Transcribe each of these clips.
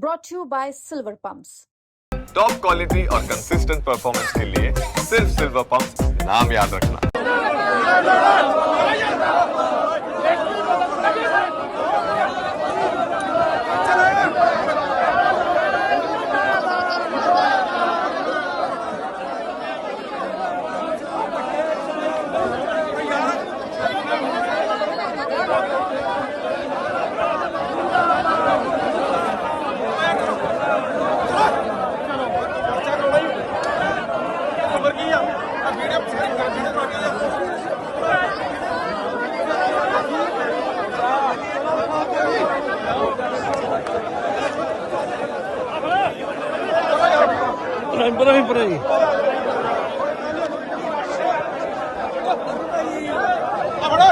brought to you by Silver Pumps. Top quality और consistent performance के लिए सिर्फ सिल्वर पंप नाम याद रखना por ahí, por ahí. ¡Vámonos!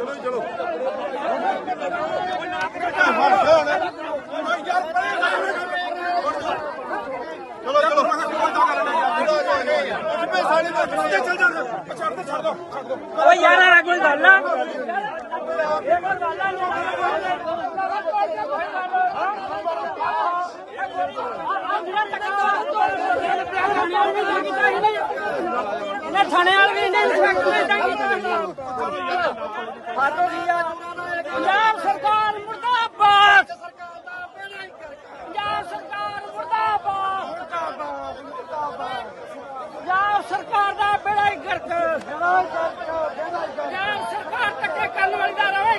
ਪਰਾਂ ਹੀ ਪਰਾਂ ਹੀ ਓ ਯਾਰ ਆ ਕੋਈ ਗੱਲ ਆ? ਇਹ ਕੋਈ ਗੱਲ ਆ ਇਹਨੇ ਥਾਣੇ ਵਾਲੇ ਵੀ ਇਹਨੇ ਇੰਸਪੈਕਟਰ ਨੇ ਇਦਾਂ ਕੀਤਾ ਫਾਟੋ ਕੀ ਆ ਪੰਜਾਬ ਸਰਕਾਰ ਮੁਰਦਾਬਾਦ। ਪੰਜਾਬ ਸਰਕਾਰ ਮੁਰਦਾਬਾਦ। ਪੰਜਾਬ ਸਰਕਾਰ ਦਾ ਬੇੜਾ ਹੀ ਗਰਕ। ਪੰਜਾਬ ਸਰਕਾਰ ਤੱਕੇ ਕਰਨ ਵਾਲੀ ਦਾ ਰਵੇ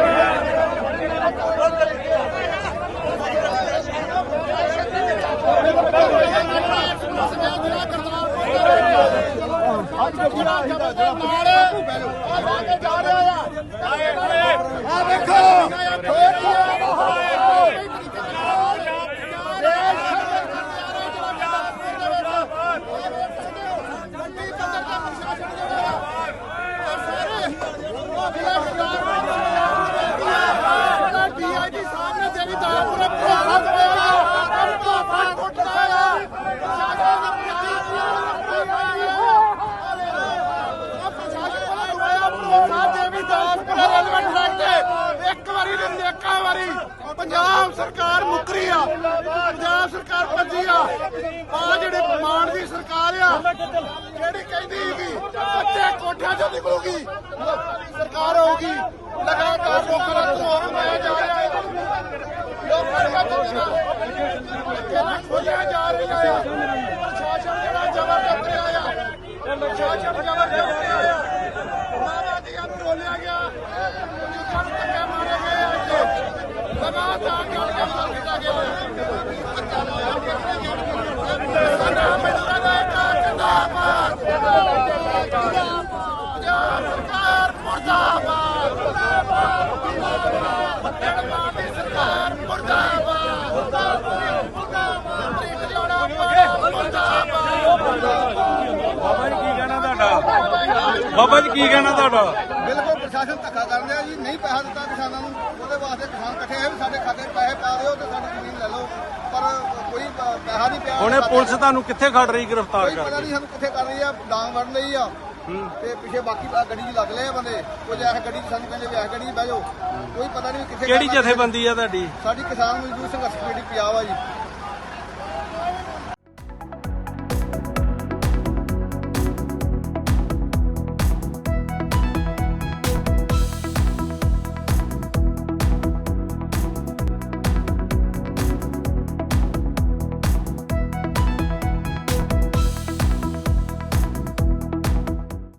ਆਪਣੇ ਡੀਆਈਜੀ ਸਾਹਿਬ ਨੇ ਤੇਰੀ ਦਾਲ ਪੂਰੇ ਭਰਾਵਾ ਕਰਿਆ ਤੇਰੀ ਭਾਪਾ ਕੁੱਟਦਾ ਆ ਪ੍ਰਸ਼ਾਸਨ ਦਾ ਪ੍ਰਸ਼ਾਸਨ ਵਾਲਾ ਹੋਇਆ ਸਾਹਿਬ ਦੇ ਵੀ ਦਾਸ ਪੂਰੇ ਰੈਲਵੈਂਟ ਟਰੈਕ ਤੇ ਇੱਕ ਵਾਰੀ ਜਿਹੜੇ ਨੇਕਾਂ ਵਾਰੀ ਪੰਜਾਬ ਸਰਕਾਰ ਮੁਕਰੀ ਆ। ਪੰਜਾਬ ਸਰਕਾਰ ਭੱਜੀ ਆ। ਆ ਜਿਹੜੇ ਮਾਨ ਦੀ ਸਰਕਾਰ ਆ, ਜਿਹੜੀ ਕਹਿੰਦੀ ਸੀ ਕੱਚੇ ਕੋਠਿਆਂ ਚੋਂ ਨਿਕਲੂਗੀ, ਸਰਕਾਰ ਹੋਊਗੀ ਲਗਾਤਾਰ ਲੋਕਾਂ ਦਾ ਧੋਰ ਮਾਇਆ ਜਾ ਰਿਹਾ ਹੈ ਲੋਕਾਂ ਦੀਆਂ ਦੁਨੀਆਂ ਕਿਹਨਾਂ ਖੋਲਿਆ ਜਾ ਰਿਹਾ ਆ ਪ੍ਰਸ਼ਾਸਨ ਜਿਹੜਾ ਜ਼ਬਰਦਸਤ ਰਿਹਾ ਆ ਪ੍ਰਸ਼ਾਸਨ ਜ਼ਬਰਦਸਤ ਰਿਹਾ ਆ ਮਾਰਾ ਦੀਆਂ ਨੂੰ ਰੋਲਿਆ ਗਿਆ ਬਜ਼ੁਰਗਾਂ ਨੂੰ ਧੱਕੇ ਮਾਰੇ ਗਏ ਆ ਇੱਥੇ ਲਗਾਤਾਰ ਗੱਲ ਕੰਮ ਕੀਤਾ ਗਿਆ ਸਾਡਾ ਮਜ਼ਦੂਰਾਂ ਦਾ ਇੱਕ ਜਿੰਦਾਬਾਦ ਪੰਜਾਬ ਸਰਕਾਰ ਮੁਰਦਾਬਾਦ ਮੁਰਦਾਬਾਦ ਦੀ ਸਰਕਾਰ ਮੁਰਦਾਬਾਦ ਮੁਰਦਾਬਾਦ ਮੁਰਦਾਬਾਦ ਬਾਬਾ ਜੀ ਕੀ ਕਹਿਣਾ ਤੁਹਾਡਾ ਬਾਬਾ ਜੀ ਕੀ ਕਹਿਣਾ ਤੁਹਾਡਾ? ਬਿਲਕੁਲ ਪ੍ਰਸ਼ਾਸਨ ਧੱਕਾ ਕਰ ਰਿਹਾ ਜੀ ਨਹੀਂ ਪੈਸਾ ਦਿੱਤਾ ਕਿਸਾਨਾਂ ਨੂੰ ਉਹਦੇ ਵਾਸਤੇ ਕਿਸਾਨ ਇਕੱਠੇ ਹੋਏ ਵੀ ਸਾਡੇ ਖਾਤੇ 'ਚ ਪੈਸੇ ਪਾ ਦਿਓ ਤੇ ਸਾਡੀ ਜ਼ਮੀਨ ਲੈ ਲਓ। ਪਰ ਕੋਈ ਪ- ਪੈਸਾ ਨਹੀਂ ਪਿਆ। ਹੁਣੇ ਪੁਲਿਸ ਤੁਹਾਨੂੰ ਕਿੱਥੇ ਖੜ ਰਹੀ ਗ੍ਰਿਫਤਾਰ ਕੋਈ ਪਤਾ ਕਰਕੇ? ਨਹੀਂ ਸਾਨੂੰ ਕਿੱਥੇ ਕਰ ਰਹੀ ਆ ਡਾਂਗ ਵੜਨ ਲਈ ਆ। ਤੇ ਪਿੱਛੇ ਬਾਕੀ ਆ ਗੱਡੀ 'ਚ ਲੱਗ ਲਏ ਆ ਬੰਦੇ। ਕੁਝ ਐਸ ਗੱਡੀ 'ਚ ਸਾਨੂੰ ਕਹਿੰਦੇ ਵੀ ਐਸ ਗੱਡੀ 'ਚ ਬਹਿ ਜਾਓ। ਕੋਈ ਪਤਾ ਨਹੀਂ ਕਿੱਥੇ ਕਿਹੜੀ ਕਰਨਾ। ਜਥੇਬੰਦੀ ਆ ਤੁਹਾਡੀ? ਸਾਡੀ ਕਿਸਾਨ ਮਜ਼ਦੂਰ ਸੰਘਰਸ਼ ਕਮੇਟੀ ਪੰਜਾਬ ਆ ਜੀ।